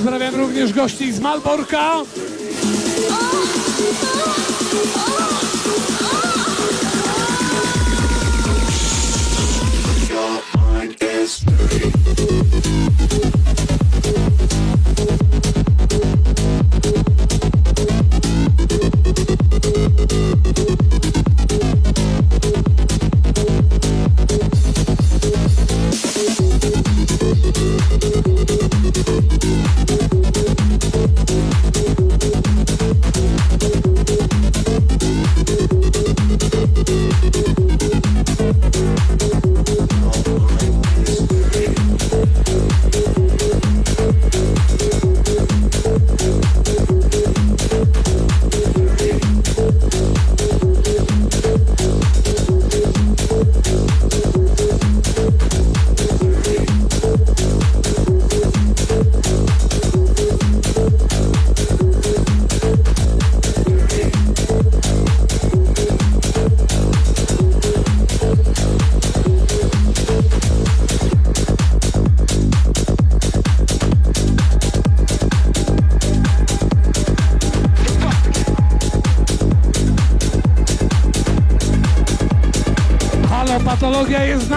Pozdrawiam również gości z Malborka. Patologia jest z